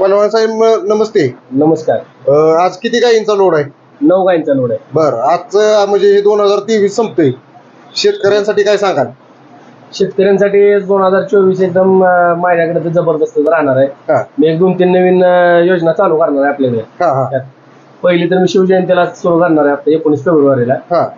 पलवान साहेब नमस्ते. नमस्कार. अं, आज किती गायींचा लोड आहे? नऊ गायींचा लोड आहे. बर आजचं म्हणजे हे दोन हजार तेवीस संपतंय. शेतकऱ्यांसाठी काय सांगाल? शेतकऱ्यांसाठी दोन हजार चोवीस एकदम अं, माझ्याकडे तर जबरदस्त राहणार आहे. हा. मी एक दोन तीन नवीन अं, योजना चालू करणार आहे आपल्याकडे. हा हा. त्यात पहिली तर मी शिवजयंतीला सुरू करणार आहे आता एकोणीस फेब्रुवारीला. हा.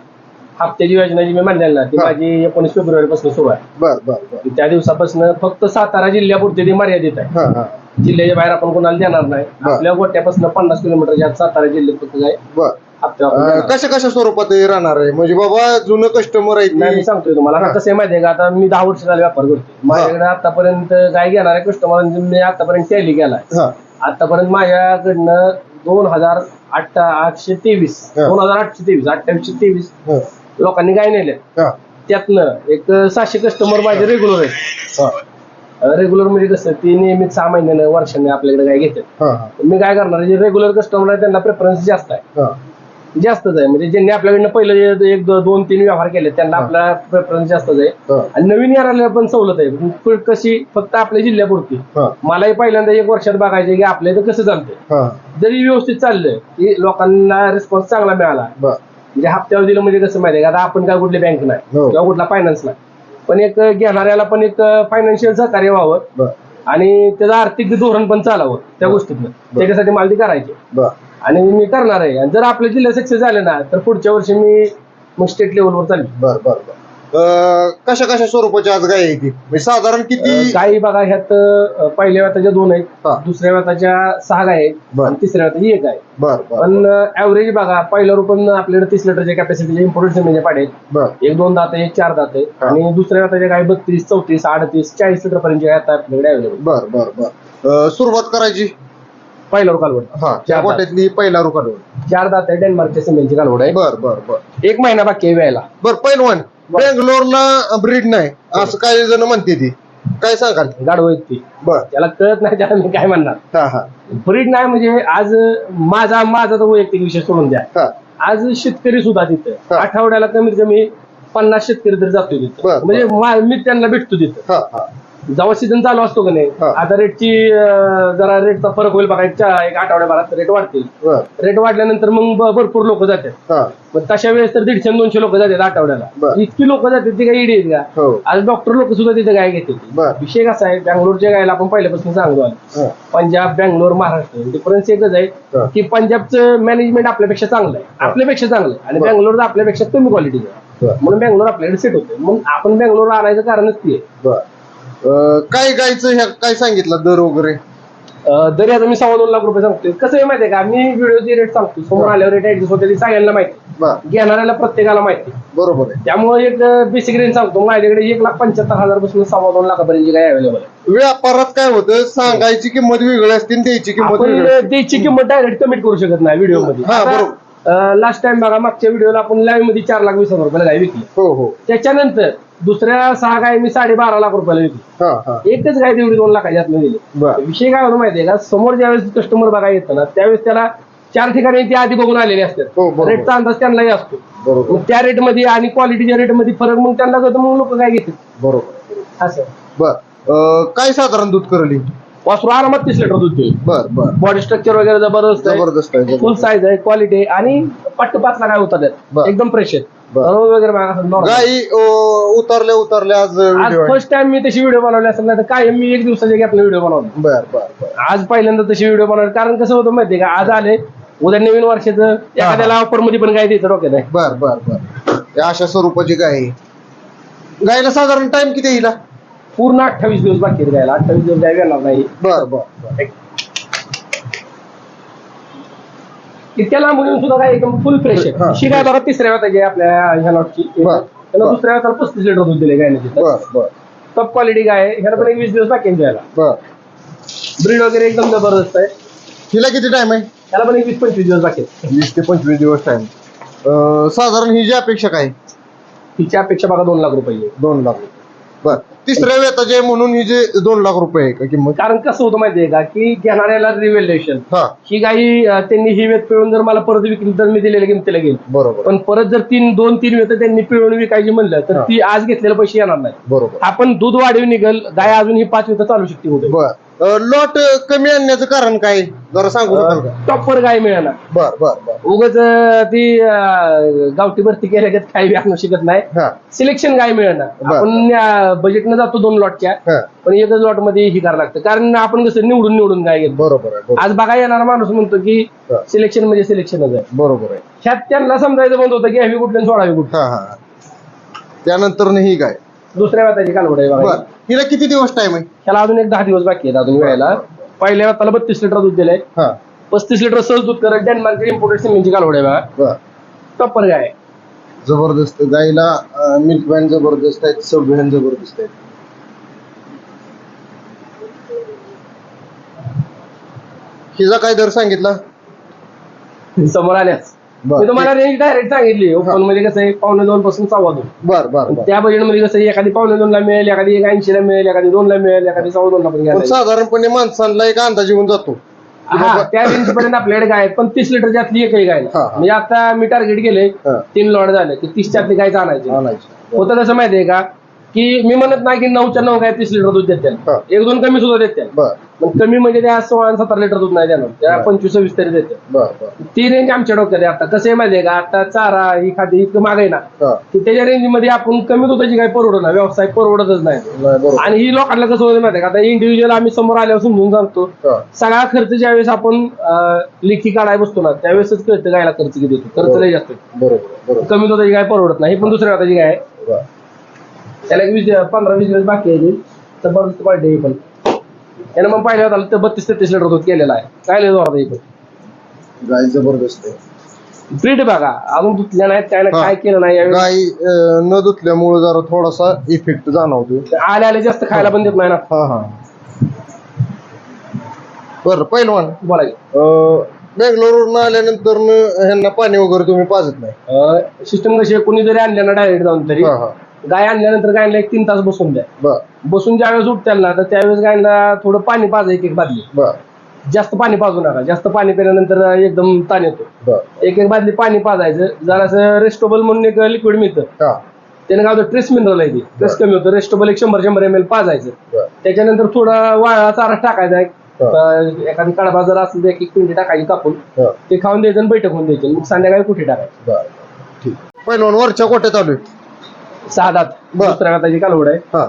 हप्त्याची योजना जी मी म्हणलेली ना ती हा. माझी एकोणीस फेब्रुवारी पासून सुरू आहे. बर बर बर. त्या दिवसापासून फक्त सातारा जिल्ह्यापुरती ती मर्यादित आहे. हा हा. जिल्ह्याच्या बाहेर आपण कोणाला देणार नाही. बर. आपल्या गोट्यापासून पन्नास किलोमीटरच्या आत सातारा जिल्ह्यात फक्त बर. आपण देणार. कशा कशा स्वरूपात हे राहणार आहे? म्हणजे बाबा जुनं कस्टमर आहे नाही मी सांगतोय तुम्हाला. आता कसं आहे माहितीये का? आता मी दहा वर्ष झाले व्यापार करतो माझ्याकडे आतापर्यंत गाय घेणाऱ्या कस्टमरांनी मी आतापर्यंत टॅली केलाय. हा. आतापर्यंत माझ्याकडनं दोन हजार आठ आठशे तेवीस. हा. दोन हजार आठशे तेवीस अठ्ठावीसशे तेवीस हा. लोकांनी गाय नेले हा. त्यातनं एक सहाशे कस्टमर माझे रेग्युलर आहेत. हा. रेग्युलर म्हणजे कसं ती नियमित सहा महिन्यानं वर्षाने आपल्याकडे गाय घेतात. हा हा. मी काय करणार जे रेग्युलर कस्टमर आहे त्यांना प्रेफरन्स जास्त आहे. हा. जास्तच आहे. म्हणजे ज्यांनी आपल्याकडनं पहिलं जे एक दो- दोन तीन व्यवहार केले त्यांना हा. आपला प्रेफरन्स जास्तच आहे. हा. आणि नवीन याराला पण सवलत आहे. पण कशी फक्त आपल्या जिल्ह्यापुरती. हा. मलाही पहिल्यांदा एक वर्षात बघायचे की आपल्या इथं कसं चालतंय. हा. जरी व्यवस्थित चाललं की लोकांना रिस्पॉन्स चांगला मिळाला. बर. म्हणजे हप्त्यावर दिलं म्हणजे कसं माहितीये का? आता आपण काय कुठली बँक नाही हो. किंवा कुठला फायनान्स नाही. पण एक घेणाऱ्याला पण एक फायनान्शियल सहकार्य व्हावं. आणि त्याचं आर्थिक धोरण पण चालावं त्या गोष्टीतनं. त्याच्यासाठी मला ती करायची आणि मी करणार आहे. आणि जर आपल्या जिल्हा सक्सेस झाले ना तर पुढच्या वर्षी मी मग स्टेट लेवलवर चालली. बर बर. अं, कशा कशा स्वरूपाची आज गाय आहे ती? म्हणजे साधारण किती काही बघा ह्यात अं, पहिल्या व्यताच्या दोन आहेत. हा. दुसऱ्या व्यताच्या सहा गाय आहेत. बर. आणि तिसऱ्या व्यताची एक आहे बर बर पण ऍव्हरेज बघा पहिल्या रुपये आपल्याकडे तीस लिटरच्या कॅपॅसिटीचे इम्पोर्टेड म्हणजे पाडे बर. एक दोन दात आहे एक चार दात आहे हा. आणि दुसऱ्या व्यताच्या गाय बत्तीस चौतीस अडतीस चाळीस लिटर पर्यंत आपल्याकडे अवेलेबल बर बर बर. अं, सुरुवात करायची? पहिल्यावर कालवड. हा त्या चार दात. गोट्यातली पहिला चार दात आहे डेन्मार्कच्या सिमेंटची कालवड आहे. बर बर बर. एक महिना बाकी आहे व्यायला बर पहिलवान. बेंगलोरला ब्रीड नाही. असं काही जण म्हणते ती. काय सांगाल? आहेत ती. बर. त्याला कळत नाही त्याला मी काय म्हणणार. हा हा. ब्रीड नाही म्हणजे आज माझा माझा तर वैयक्तिक विषय सोडून द्या. हा. आज शेतकरी सुद्धा तिथं. हा. आठवड्याला कमीत कमी पन्नास शेतकरी तरी जातो तिथं. बर. म्हणजे मा- मी त्यांना भेटतो तिथं. हा हा. जेव्हा सीझन चालू असतो का नाही हा. आता रेटची जरा रेटचा फरक होईल बघा एक चा- एक आठवड्याभरात रेट वाढतील. बर रेट वाढल्यानंतर मग ब- भरपूर लोक जातात. हा. मग तशा वेळेस तर दीडशे दोनशे लोक जातात आठवड्याला. बर. इतकी लोक जातात ती काही इडी आहेत का हो. आज डॉक्टर लोक सुद्धा तिथे गाय घेते बर. विषय कसा आहे बँगलोरच्या गायला आपण पहिल्यापासून सांगतो आलो हा. पंजाब बँगलोर महाराष्ट्र डिफरन्स एकच आहे हा. की पंजाबचं मॅनेजमेंट आपल्यापेक्षा चांगलं आहे. आपल्यापेक्षा चांगलं आहे. आणि बरं. बँगलोरचं आपल्यापेक्षा कमी क्वालिटीचं आहे. बर. म्हणून बँगलोर आपल्याकडे सेट होते मग आपण बँगलोर आणायचं कारणच ती आहे. बर. अं, काय गायचं ह्या काय सांगितलं दर वगैरे? अं, जरी आता मी सव्वा दोन लाख रुपये सांगतोय. कसं आहे माहितीये का? मी व्हिडिओची रेट सांगतो समोर. आल्यावर रेट ऍडजस्ट होते ती सगळ्यांना माहिती. बर घेणाऱ्याला प्रत्येकाला माहिती. बरोबर आहे. त्यामुळे एक बेसिक रेंज सांगतो. माझ्याकडे एक लाख पंच्याहत्तर हजारपासून सव्वा दोन लाखापर्यंत काय अवेलेबल आहे. व्यापारात काय होतं? सांगायची किंमत वेगळी असते आणि द्यायची किंमत वेगळी आपण असते. द्यायची किंमत डायरेक्ट कमिट करू शकत नाही व्हिडिओमध्ये. हा, बरोबर. लास्ट टाइम बघा मागच्या व्हिडिओला आपण लाईव्हमध्ये चार लाख वीस हजार रुपयाला गाय विकली. हो हो. त्याच्यानंतर दुसऱ्या सहा गाय मी साडे बारा लाख रुपयाला विकली. हा हा. एकच गाय तेवढी दोन लाखाच्या आतमध्ये दिली बर. विषय काय होतो माहितीये का? समोर ज्यावेळेस कस्टमर बघायला येतं ना त्यावेळेस त्याला चार ठिकाणी ते आधी बघून आलेले असतात. हो, बरोबर. रेटचा अंदाज त्यांनाही असतो. बरोबर. मग त्या रेटमध्ये आणि क्वालिटीच्या रेटमध्ये फरक मग त्यांना कळतं मग लोक काय घेतात बरोबर. असं. बर. अं, काय साधारण दूध करली? वासरू आरामात तीस लिटर दूध देईल. बर बर. बॉडी स्ट्रक्चर वगैरे जबरदस्त आहे. जबरदस्त आहे फुल जबरदस्त. साईज आहे. क्वालिटी आहे. आणि पट्ट पाचला काय होतात बर. एकदम फ्रेश आहेत. रोज वगैरे normal. गाई अं, उतरल्या उतरल्या आज आज व्हिडिओ आहे. फर्स्ट टाइम मी तशी व्हिडिओ बनवली असेल ना तर काय मी एक दिवसाच्या गॅपला व्हिडिओ बनवला बर बर बर. आज पहिल्यांदा तशी व्हिडिओ बनवली कारण कसं होतं माहितीये का आज आले उद्या नवीन वर्षाचं एखाद्याला ऑफरमध्ये पण काय द्यायचं डोक्यात आहे. बर बर बर. या अशा स्वरूपाची गाय आहे. गायला साधारण टाइम किती येईल पूर्ण अठ्ठावीस दिवस बाकी आहेत गायला अठ्ठावीस दिवस गाय येणार नाही. बर बर बर. इतक्या येऊन सुद्धा काय एकदम फुल फ्रेश हा. आहे. शी काय बघा तिसऱ्या वेळाची आहे आपल्या ह्या लॉटची बर. त्याला बर. दुसऱ्या वेळाला पस्तीस लिटर दूध दिले गायने तिथं बर बर. टॉप क्वालिटी गाय आहे. ह्याला पण एक वीस दिवस बाकी आहे द्यायला बर. ब्रीड वगैरे एकदम जबरदस्त आहे. हिला किती टाइम आहे? त्याला पण एक वीस पंचवीस दिवस बाकी आहेत वीस ते पंचवीस दिवस टाइम साधारण ही जी अपेक्षा काय? तिच्या अपेक्षा बघा दोन लाख रुपये आहे. दोन लाख. बर. तिसऱ्या वेताचे म्हणून ही जे दोन लाख रुपये आहे का किंमत? कारण कसं होतं माहितीये का की घेणाऱ्याला रिव्हॅल्युएशन हा. ही गाई अं, त्यांनी ही वेत पिळून जर मला परत विकली तर मी दिलेल्या किमतीला घेईन बरोबर. पण परत जर तीन दोन तीन वेत त्यांनी पिळून विकायची म्हणलं तर हा. ती आज घेतलेले पैसे येणार नाही बरोबर. आपण दूध वाढीव निघल गाय अजून ही पाच वेत चालू शकते बर. लॉट कमी आणण्याचं कारण काय? जरा सांगू शकाल का? टॉपर गाय मिळणार बर बर बर. उगाच ती अं, गावठी भरती केल्या गत काही बी आणू शकत नाही. हा. सिलेक्शन गाय मिळणार बर. आपण बजेटनं जातो दोन लॉटच्या हा. पण एकच लॉटमध्ये ही करावं लागतं. कारण आपण कसं निवडून निवडून गाय घेतो? बरोबर आहे बरोबर. आज बघा येणारा माणूस म्हणतो की हा. सिलेक्शन म्हणजे सिलेक्शनच आहे. बरोबर आहे. ह्यात त्यांना समजायचं बंद होतं की हवी कुठली आणि सोडावी कुठली. हा हा. त्यानंतर ही काय? दुसऱ्या व्यताची कालवड आहे बघा. बर. हिला किती दिवस टाइम आहे? त्याला अजून एक दहा दिवस बाकी आहेत अजून वेळेला. पहिल्या व्यताला बत्तीस लिटर दूध दिलंय. हा. पस्तीस लिटर सहज दूध करत डेन्मार्क इम्पोर्टेड सिमेंटची कालवड आहे बघा बर. टॉपर गाय. आहे. जबरदस्त गाईला मिल्क व्हॅन जबरदस्त आहेत सब व्हॅन जबरदस्त आहेत. हिचा काय दर सांगितला? समोर आल्यास. मी तुम्हाला रेंज डायरेक्ट सांगितली. ओपनमध्ये कसं आहे पावणे दोन पासून सव्वा दोन. बर बर बर. त्या बजेटमध्ये कसं आहे, एखादी पावणे दोन ला मिळेल एखादी एक ऐंशी ला मिळेल एखादी दोन ला मिळेल एखादी सव्वा दोन ला पण पण घ्यायला साधारणपणे माणसांना एक अंदाज येऊन जातो. हा त्या रेंज पर्यंत आपल्याकडे गाय आहेत पण तीस लिटरची आतली एकही गाय नाही. हा, हा. म्हणजे आता मी टार्गेट केले हा. तीन लॉट झाले की तीसच्या आतली गायच आणायची. आणायचं. होतं कसं माहितीये का की मी म्हणत नाही की नऊच्या नऊ गाय तीस लिटर दूध देते हा. एक दोन कमी सुद्धा देते बर. पण कमी म्हणजे त्या सोळा सतरा लिटर दूध नाही देणार. त्या बर. पंचवीस वीस तरी देते. बर बर. ती रेंज आमच्या डोक्यात आहे आता. कसं आहे माहितीये का? आता चारा ही खाती इतकं महाग आहे ना. हा. की त्याच्या रेंजमध्ये आपण कमी दुधाची काय परवडत नाही. व्यवसाय परवडतच नाही. नाही, बरोबर. आणि ही लोकांना कसं होतं माहितीये का? आता इंडिव्हिज्युअल आम्ही समोर आल्यावर समजून सांगतो. हा. सगळा खर्च ज्यावेळेस आपण अं, लेखी काढाय बसतो ना त्यावेळेसच कळतं गायला खर्च किती येतो खर्च लय जास्त आहे. बरोबर बरोबर कमी दुधाची गाय परवडत नाही. ही पण दुसऱ्या हाताची गाय आहे. बर. त्याला एक वीस पंधरा वीस दिवस बाकी आहे ती. जबरदस्त पार्टी आहे ही पण. त्यानं मग पाहिलं होतं तर बत्तीस तेहतीस लिटर दूध केलेला आहे. काय लय जोरात आहे ही पण गाय जबरदस्त आहे. ब्रीड बघा अजून धुतल्या नाहीत काय हा. काय केलं नाही यावेळी? गाय अं, न धुतल्यामुळे जरा थोडासा इफेक्ट जाणवतो आले आले जास्त खायला पण देत नाही ना. हा हा. बर पहिलवान बोला की. बेंगलोरवरून आल्यानंतर ह्यांना पाणी वगैरे तुम्ही पाजत नाही. सिस्टम कशी आहे, कोणी जरी आणलं ना डायरेक्ट जाऊन तरी. हा हा. गाय आणल्यानंतर गायला एक तीन तास बसून द्या. बर. बसून ज्यावेळेस उठत्याल ना तर त्यावेळेस गायला थोडं पाणी पाजा एक एक बादली. बर. जास्त पाणी पाजू नका. जास्त पाणी पिल्यानंतर एकदम ताण येतो. एक एक बादली पाणी पाजायचं. जरासं रेस्टोबल म्हणून एक लिक्विड मिळतं. त्याने काय होतं ट्रेस मिनरल आहे ती. ट्रेस कमी होतं. रेस्टोबल एक शंभर शंभर एम एल पाजायचं. त्याच्यानंतर थोडा वाळा चारा टाकायचा. हा. एखादी कडबा जर असेल तर एक एक पिंडी टाकायची कापून. ते खाऊन द्यायचं आणि बैठक होऊन द्यायची. मग संध्याकाळी कुठे टाकायचं? ठीक. पहिलवान वरच्या कोट्यात आलोय. सहा दात बर. दुसऱ्या हाताची कालवड आहे. हा.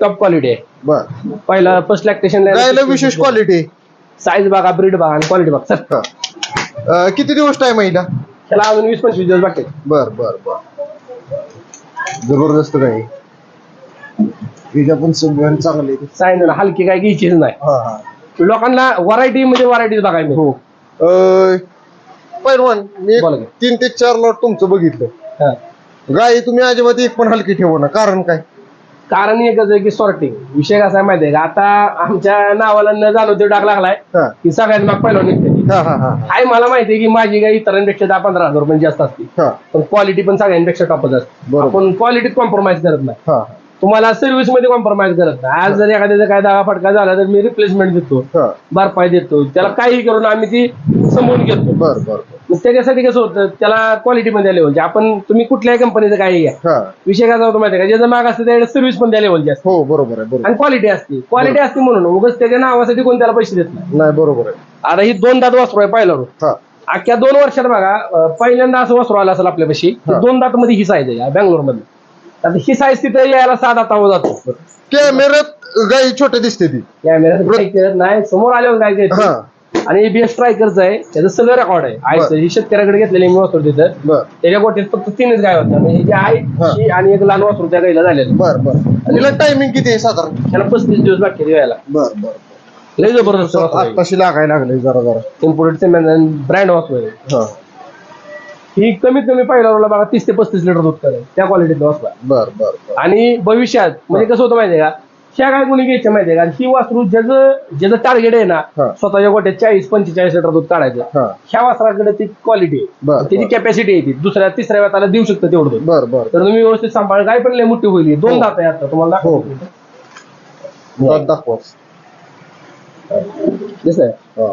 टॉप क्वालिटी आहे. बर. पहिला फर्स्ट लॅक्टेशन विशेष क्वालिटी साईज बघा ब्रीड बघा आणि क्वालिटी बघा सर हा. अं, किती दिवस टाइम आहे? त्याला अजून वीस पंचवीस दिवस बाकी आहेत. बर बर बर. जबरदस्त पण सगळ्यां चांगले ना, हलकी काय घ्यायचीच नाही. हा हा. लोकांना व्हरायटी म्हणजे व्हरायटी बघायला. हो. अं, पहिलवान मी एक बोला की. तीन ते चार लॉट तुमचं बघितलं. हा. गाय तुम्ही अजिबात एक पण हलकी ठेवू ना कारण काय? कारण एकच आहे की सॉर्टिंग विषय कसा आहे माहिती आहे का? आता आमच्या नावाला न जाणव ते डाग लागलाय. हा. की सगळ्यात मग पहिला निघते हा हा हा आहे मला माहिती आहे की माझी गाय इतरांपेक्षा दहा पंधरा हजार रुपये जास्त असते. हा. पण क्वालिटी पण सगळ्यांपेक्षा टॉपच असते. बरोबर. आपण क्वालिटीत कॉम्प्रोमाइज करत नाही. हा. तुम्हाला सर्व्हिसमध्ये कॉम्प्रोमाइज करत नाही. आज जर एखाद्याचा काय दागा फटका झाला तर मी रिप्लेसमेंट देतो. हा. भरपाई देतो. त्याला काही करून आम्ही ती समोर घेतो. बर बर बर. मग त्याच्यासाठी कसं होतं त्याला क्वालिटी पण द्या लेवलची आपण तुम्ही कुठल्याही कंपनीचं काही घ्या. हा. विषय काय होतो माहिती का? ज्याचं माग असतं त्याकडे सर्व्हिस पण द्या लेवलची असते. हो बरोबर आहे बरोबर. आणि क्वालिटी असते. क्वालिटी असते म्हणून. उगाच त्याच्या नावासाठी कोण त्याला पैसे देत नाही. नाही बरोबर आहे. आता ही दोन दात वासरू आहे हा. अख्ख्या दोन वर्षात बघा अं, पहिल्यांदा असं वासरू आलं असेल आपल्यापाशी हा. दोन दात मध्ये ही साईज आहे बँगलोरमध्ये आता ही साईज तिथे यायला सहा दातावर जातो. कॅमेऱ्यात गाय छोटे दिसते ती. कॅमेऱ्यात काही करत नाही समोर आल्यावर काय हा. करायचं आणि हे बीएस स्ट्रायकरचं आहे त्याचं सगळं रेकॉर्ड आहे. आईचं ही शेतकऱ्याकडे घेतलेले मी वासरू तिथं. बर. त्याच्या गोटीत फक्त तीनच गाय होत्या. म्हणजे जी आई हा. शी आणि एक लहान वासरू त्या गायला झालेलं. बर बर. तिला टायमिंग किती आहे साधारण? त्याला पस्तीस दिवस बाकी आहे यायला. बर बर लय जबरदस्त वासरू आहे. आत्ताशी लागायला लागले जरा जरा. ब्रँड हा. ही कमीत कमी पहिल्या रोला बघा तीस ते पस्तीस लिटर दूध करेल. त्या क्वालिटीत आहे. बर बर बर. आणि भविष्यात म्हणजे कसं होतं माहितीये का? ह्या काय कोणी घ्यायचं माहितीये का? ही वासरू ज्याचं ज्याचं टार्गेट आहे ना हा. स्वतःच्या गोट्यात चाळीस पंचेचाळीस लिटर दूध काढायचं. हा. ह्या वासराकडे ती क्वालिटी बर, आहे त्याची बर. कॅपॅसिटी आहे ती. दुसऱ्या तिसऱ्या वेळाला देऊ शकतं तेवढं दूध. बर बर. तर तुम्ही व्यवस्थित सांभाळ. काय पण लय मोठी होईल. ही. दोन हो. दात आहे आता. तुम्हाला हो. दाखवतो दात दाखवा. दिसतंय? हा.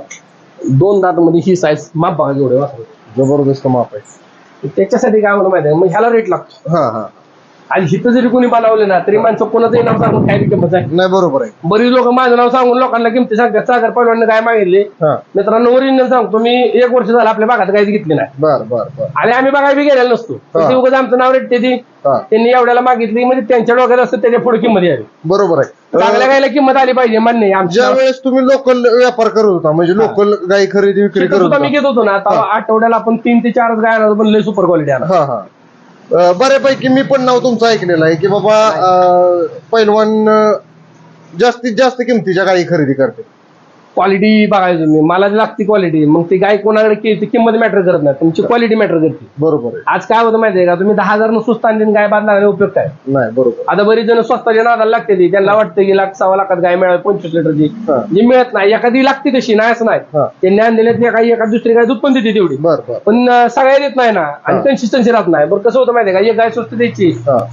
दोन दात मध्ये ही साईज माप बघा जेवढे वासरू जबरदस्त माप आहे. त्याच्यासाठी काय म्हणून माहिती आहे मग ह्याला रेट लागतो. हा हा. आणि हिथं जरी कोणी बनवले ना तरी माणसं कोणाचंही नाव सांगून काय किंमत आहे नाही बरोबर आहे. बरीच लोक माझं नाव सांगून लोकांना किमती सांगतात. सागर पैलवानने काय मागितले? हा. मित्रांनो ओरिजिनल सांगतो मी एक वर्ष झालं आपल्या भागात काहीच घेतले नाही. बर बर बर. आणि आम्ही बघायला गेलेलो नसतो. ते उगाच आमचं नाव रेटते ती. हा. त्यांनी एवढ्याला मागितली म्हणजे त्यांच्या डोक्यात असतं त्याच्या पुढे किंमत यावी बरोबर आहे. चांगल्या गायला किंमत आली पाहिजे मान्य आहे. ज्या आमच्या वेळेस तुम्ही लोकल व्यापार करत होता म्हणजे लोकल गाई खरेदी विक्री करत सुद्धा मी होता घेत होतो ना आता आठवड्याला आपण तीन ते चारच गाय आणतो पण लय सुपर क्वालिटी हा हा. अं, बऱ्यापैकी मी पण नाव तुमचं ऐकलेलं आहे की बाबा पैलवान जास्तीत जास्त किमतीच्या गाई खरेदी करते. क्वालिटी बघायची तुम्ही मला जी लागती क्वालिटी मग ती गाय कोणाकडे की- ती किंमत मॅटर करत नाही. तुमची क्वालिटी मॅटर करते. बरोबर आहे. आज काय होतं माहितीये का? तुम्ही दहा हजार स्वस्त आणली आणि गाय बांधणार उपयोग काय? नाही बरोबर. आता बरीच जण स्वस्ताच्या नादाला लागते ती त्यांना वाटतं की लाख सव्वा लाखात गाय मिळावी पंचवीस लिटरची. हा. जी मिळत नाही एखादी लागते तशी नाही असं नाही. हा. त्यांनी आणलेल्या काही एखादी दुसरी गाय दूध पण देते तेवढी. बर बर. पण अं, सगळ्या देत नाही ना. आणि हा. कन्सिस्टन्सी राहत नाही. बरं कसं होतं माहितीये का? एक गाय स्वस्त द्यायची. हा.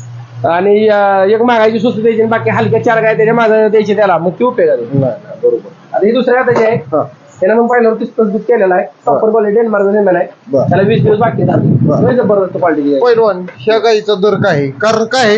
आणि अं, एक मागायची स्वस्त द्यायची आणि बाकी हलक्या चार गाय त्याच्यामागे द्यायची त्याला. मग ती उपयोग आहे नाही नाही बरोबर. आता ही दुसऱ्या हाताची आहे. हा. त्यानं मग पहिल्यावर तीस दूध केलेला आहे. प्रॉपर क्वालिटी डेन्मार्क नेमेल आहे. बर त्याला वीस दिवस बाकी बर. आहेत जबरदस्त क्वालिटी पैलवान ह्या गाईचा दर काय आहे? कारण काय आहे?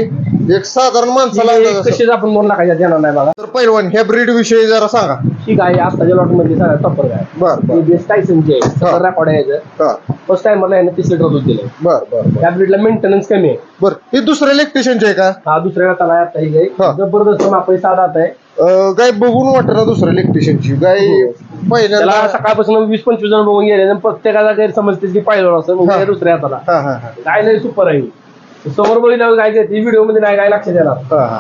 एक साधारण माणसाला अंदाज असेल. कशीच आपण दोन लाखाच्या देणार नाही बघा. तर पैलवान ह्या ब्रीड विषयी जरा सांगा. ही गाय आत्ताच्या लॉटमध्ये सगळ्यात टॉपर गाय बर बर. बेस्ट टायसनची आहे. सगळं रेकॉर्ड आहे याचं. हा. फर्स्ट टाइम मला यानं तीस लिटर दूध दिलं बर बर बर. त्या ब्रीडला मेंटेनन्स कमी आहे. बर हे दुसऱ्या इलेक्ट्रिशियनचे आहे का? हा दुसऱ्या हाताला आहे आता ही हा. जबरदस्त मापही साधा हात आहे. अं, गाय बघून वाटत ना दुसऱ्या इलेक्ट्रिशियनची गाय हो. त्याला पहिल्यांदा सकाळपासून वीस पंचवीस जण बघून गेले आणि प्रत्येकाचा गैरसमज त्याची पाहिलं असं हा. म्हणजे दुसऱ्या हाताला. हा हा हा. गाय लय सुपर आहे. समोर बघितल्यावर गाय घेते व्हिडिओमध्ये नाही गाय लक्षात येणार. हा, हा.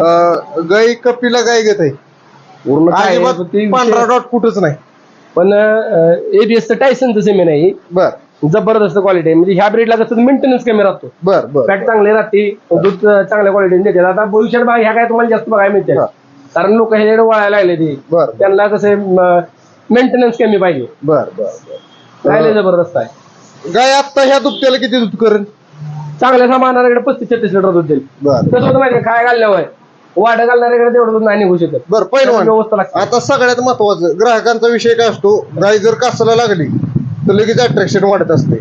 अं, गाय कपिला गाय घेत. आहे पूर्ण काय आहे, अजिबात पण ते पांढरा विषय- डॉट कुठंच नाही. पण एबीएसचं टायसनचं सिमेंट आहे. ही. बर. जबरदस्त क्वालिटी आहे. म्हणजे ह्या ब्रीडला कसं मेंटेनन्स कमी राहतो. बर बर. फॅट चांगले राहते. दूध चांगल्या क्वालिटीने देते. आता भविष्यात बघा ह्या काय तुम्हाला जास्त बघायला मिळते. हा. कारण लोक ह्याच्याकडे वळायला लागले ते. बर त्यांना कसं मेंटेनन्स कमी पाहिजे. बर बर लय जबरदस्त आहे. गाय आता ह्या दुभत्याला किती दूध करेल? चांगल्या सामानाकडे पस्तीस छत्तीस लिटर दूध देईल. बर कसं होतं माहिती काय घालल्यावर वाढ घालणाऱ्याकडे तेवढं दूध नाही निघू शकत. बर पहिलवान व्यवस्था लागते. आता सगळ्यात महत्वाचं ग्राहकांचा विषय काय असतो? गाय जर कासाला लागली तर लगेच अट्रॅक्शन वाढत असते.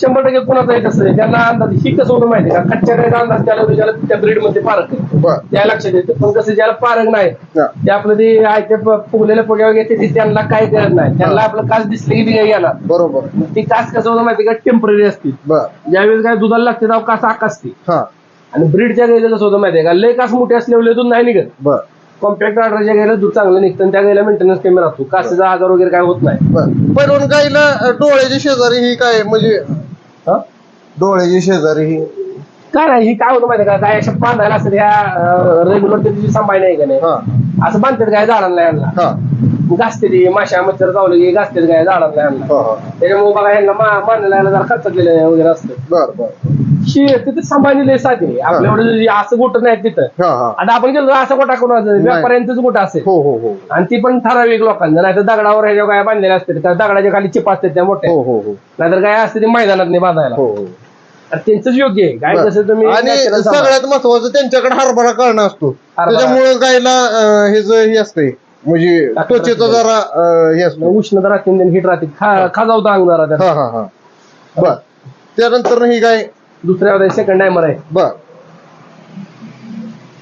शंभर टक्के कुणाचा येत असतं त्यांना अंदाज ही कसं होतं माहिती का? कच्च्या गायचा अंदाज त्याला त्याला त्या ब्रीडमध्ये पारक आहे. बर. त्या लक्षात येतं. पण कसं ज्याला पारक नाही हा. ते आपलं ते आहे ते फुगलेल्या पोग्यावर घेते ते त्यांना काय करत नाही. त्यांना आपलं कास दिसले की बिघाई येणार. बरोबर. मग ती कास कसं होतं माहिती का? टेंपररी असते. बर. ज्यावेळेस काय दुधाला लागते तेव्हा कास आकासते हा. आणि ब्रीडच्या गाईला कसं होतं माहिती का? लय कास मोठे असल्यावर लय दूध नाही निघत. बर. कॉम्पॅक्ट ऑर्डरच्या गाईला दूध चांगलं निघतं आणि त्या गाईला मेंटेनन्स कमी राहतो. कासेचा आजार वगैरे काय होत नाही. बर. पहिलवान गायला अं, डोळ्याची शेजारी ही काय म्हणजे हा? डोळ्याची शेजारी ही. काय नाही ही काय होतं माहिती का? गाय अशा बांधायला असतात ह्या रेग्युलर त्याची सांभाळ नाही का नाही? हा. असं बांधतात गाय झाडांना यांना. हा. घासते ती माशा मच्छर चावलं की घासतात गाय झाडांना यांना. हा. त्याच्यामुळे बघा यांना मा- मानायला यायला जरा खर्च केलेलं वगैरे असतं बर बर. शी तिथे सांभाळलेले साधे. आपल्या एवढं असं गोट नाही तिथं. हा हा. आता आपण गेलो असं गोटा करून व्यापाऱ्यांचाच गोटा असेल. हो हो हो. आणि ती पण ठराविक लोकांना नाही तर दगडावर ह्याच्या गाय बांधलेल्या असतात त्या दगडाच्या खाली चिप असतात त्या मोठ्या. हो हो हो. नाहीतर गाय असते ती मैदानात नाही बांधायला. हो हो. आणि त्यांचंच योग्य आहे. गाय. कसं तुम्ही आणि natural सांभाळ. सगळ्यात महत्वाचं त्यांच्याकडे हरभरा करणं असतो. हरभरा. त्याच्यामुळे गायला अं, हे जे हे असते म्हणजे ताकद त्वचेचा राहते. जरा अं, हे असतो. उष्णता राहते हिट राहते. खा खाजावता हा हा हा. बर. त्यानंतर ही गाय दुसऱ्या सेकंड टायमर आहे बर.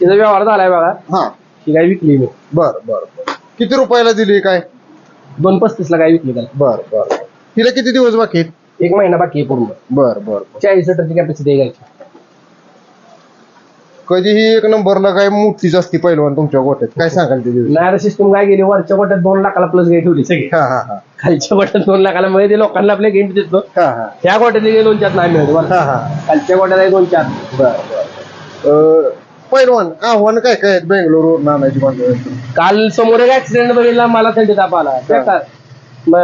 तिचा व्यवहार झालाय बघा. हा. ही गाय विकली मी बर बर बर. किती रुपयाला दिली काय? दोन पस्तीस ला गाय विकली त्याला. बर बर. तिला किती दिवस बाकी आहेत? एक महिना बाकी आहे पूर्ण. बर बर बर. चाळीस लिटरची कॅपॅसिटी गायची. कधीही एक नंबरला काय मोठीच असती पहिलवान तुमच्या गोट्यात काय सांगाल ते दिवस नायर सिस्टम काय गेली वरच्या गोट्यात दोन लाखाला प्लस गाय ठेवली सगळी. हा हा हा. खालच्या गोट्यात दोन लाखाला ते लोकांना आपल्या गेंट देतो. हा हा. त्या गोट्यातले गेले दोन चार नाही मिळत बरं. हा हा. खालच्या गोट्यात आहे दोन चार. बर बर. अं, पहिलवान आव्हान काय काय आहेत माणसं? काल समोर एक ऍक्सिडेंट बघितला मला थंडी ताप आला.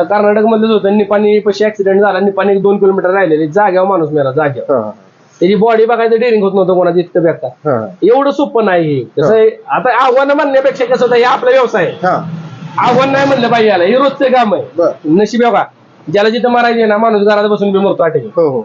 कर्नाटक मध्येच होतं. निपाणी पशी ऍक्सिडेंट झाला. निपाणी एक दोन किलोमीटर राहिलेले. जाग्यावर माणूस मेला जाग्यावर. हा. त्याची बॉडी बघायचं डेअरिंग होत नव्हतं कोणाचं इतकं बेकार हा. एवढं सोपं नाही हे. कसं आहे, आता आव्हान म्हणण्यापेक्षा कसं होतं हे आपला व्यवसाय आहे. हा. आव्हान नाही म्हणलं पाहिजे याला. हे रोजचं काम आहे. बर. नशीब आहे का ज्याला जिथं मारायचे ना माणूस घरात बसून बी मरतो आठवणी हो हो.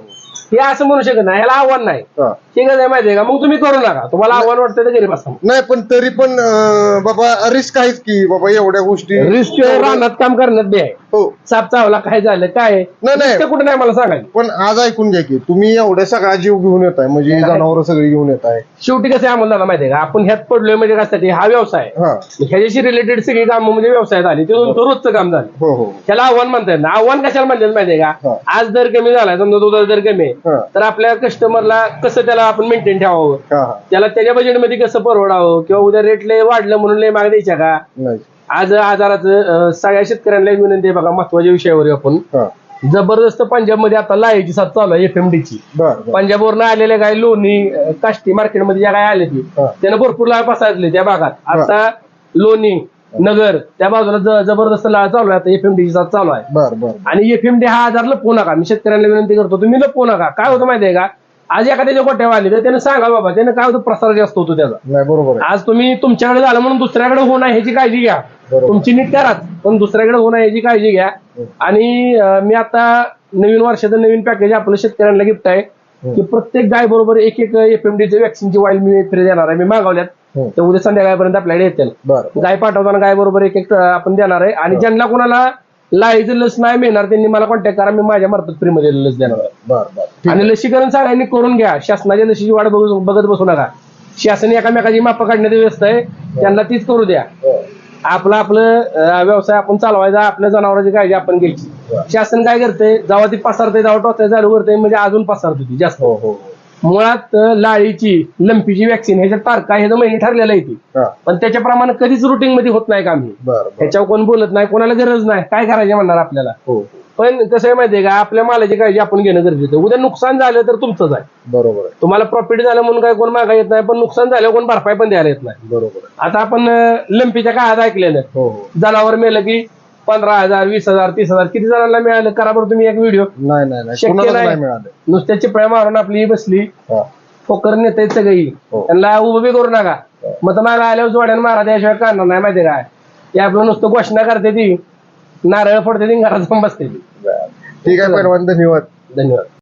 हे असं म्हणू शकत नाही. याला आव्हान नाही. हा. ठीक आहे माहितीये का? मग तुम्ही करू नका. तुम्हाला आव्हान वाटतं तर घरी बसा नाही पण तरी पण अं, बाबा रिस्क आहेच की बाबा एवढ्या गोष्टी रिस्क रानात काम करण्यात बी आहे. हो. साप चावला काय झालं काय? आहे? नाही, नाही. कुठं नाही मला सांगायचं. पण आज ऐकून घ्या की तुम्ही एवढ्या सगळा जीव घेऊन येत आहे म्हणजे. जनावर सगळी घेऊन येत आहे. शेवटी कसं आहे आम्हाला माहितीये का? आपण ह्यात पडलोय म्हणजे कशासाठी? हा व्यवसाय आहे. हा. ह्याच्याशी रिलेटेड सगळी कामं म्हणजे व्यवसायात आली. ते तुमचं रोजचं काम झालं. हो हो. त्याला आव्हान म्हणता येत ना. आव्हान कशाला म्हणतात माहितीये हा. का? आज दर कमी झालाय समजा दुधाचा दर कमी आहे. हा. तर आपल्या कस्टमरला कसं त्याला आपण मेंटेन ठेवावं? हा हा. त्याला त्याच्या बजेटमध्ये कसं परवडावं? किंवा उद्या रेट लय वाढलं म्हणून लय माग द्यायच्या का? नाही. आज आजाराचं सगळ्या शेतकऱ्यांना एक विनंती आहे बघा महत्त्वाच्या विषयावर आपण. हा. जबरदस्त पंजाबमध्ये आता लाईची साथ चालू आहे एफएमडी ची. बर बर. पंजाबवरनं आलेल्या काय लोणी अं, काष्टी मार्केटमध्ये ज्या काय आले ती हा. त्यानं भरपूर लाळ पसरले त्या भागात. आता लोणी नगर त्या बाजूला ज- जबरदस्त लाळ चालू आहे आता एफएमडी ची साथ चालू आहे. बर बर आणि एफएमडी हा आजार लपवू नका. मी शेतकऱ्यांना विनंती करतो तुम्ही लपवू नका. काय होतं माहितीये का? आज एखाद्याच्या गोट्यावर आली तर त्यानं सांगा बाबा त्यानं काय होतं प्रसार जास्त होतो त्याचा. नाही बरोबर आहे. आज तुम्ही तुमच्याकडे झालं म्हणून दुसऱ्याकडे नये ह्याची काळजी घ्या. बरोबर. तुमची नीट कराच पण दुसऱ्याकडे नये ह्याची काळजी घ्या. आणि अं, मी आता नवीन वर्षाचं नवीन पॅकेज आपलं शेतकऱ्यांना गिफ्ट आहे की प्रत्येक गाय बरोबर एक एक एफएमडीचे वॅक्सिनची वाईल मी फ्री देणार आहे. मी मागवल्यात. हम्म. तर उद्या संध्याकाळपर्यंत आपल्याकडे येतील. बर. गाय पाठवताना गाय बरोबर एक एक आपण देणार आहे. आणि ज्यांना कोणाला लाईचं लस नाही मिळणार त्यांनी मला कॉन्टॅक्ट करा मी माझ्या मार्फत फ्रीमध्ये लस देणार बर बर. आणि लसीकरण सगळ्यांनी करून घ्या शासनाच्या लसीची वाट बघू बघत बसू नका. शासन एकामेकाची माप काढण्याची व्यवस्था आहे त्यांना तीच करू द्या. हो. आपलं आपलं अं, व्यवसाय आपण चालवायचा आपल्या जनावरांची काळजी आपण घ्यायची. शासन काय करते जेव्हा ती पसरते जेव्हा टोचाय चालू करते म्हणजे अजून पसरते ती जास्त. हो हो. मुळात लाळीची लंपीची वॅक्सिन ह्याच्या तारखा ह्याचं महिने ठरलेलं आहे ती. हा. पण त्याच्याप्रमाणे कधीच रुटीन मध्ये होत नाही काम. हे बर बर. ह्याच्यावर कोण बोलत नाही कोणाला गरज नाही. काय करायचे म्हणणार आपल्याला? हो. पण कसं आहे माहितीये का आपल्या मालाची काळजी आपण घेणं गरजेचं आहे. उद्या नुकसान झालं तर तुमचंच आहे. बरोबर आहे. तुम्हाला प्रॉफिट झालं म्हणून काय कोण मागा येत नाही पण नुकसान झालं कोण भरपाई पण द्यायला येत नाही. बरोबर आहे. आता आपण लंपीच्या काळात ऐकलेलं हो हो. जनावर मेलं की पंधरा हजार वीस हजार तीस हजार किती जणांना मिळालं? करा बरं तुम्ही एक व्हिडिओ नाही नाही नाही. शक्य कुणालाच नाही. नाही मिळालं. नुसत्या चिपळ्या मारून आपली बसली. हा. फोकर नेते सगळी. हो. त्यांना उभं बी करू नका. मग तर मागा आल्यावर जोड्यानं मारा त्याशिवाय करणार नाही माहिती काय? ते आपलं नुसतं घोषणा करते ती. नारळ फोडते ती घरात जाऊन बसते ती. बर. ठीक आहे पैलवान धन्यवाद. धन्यवाद.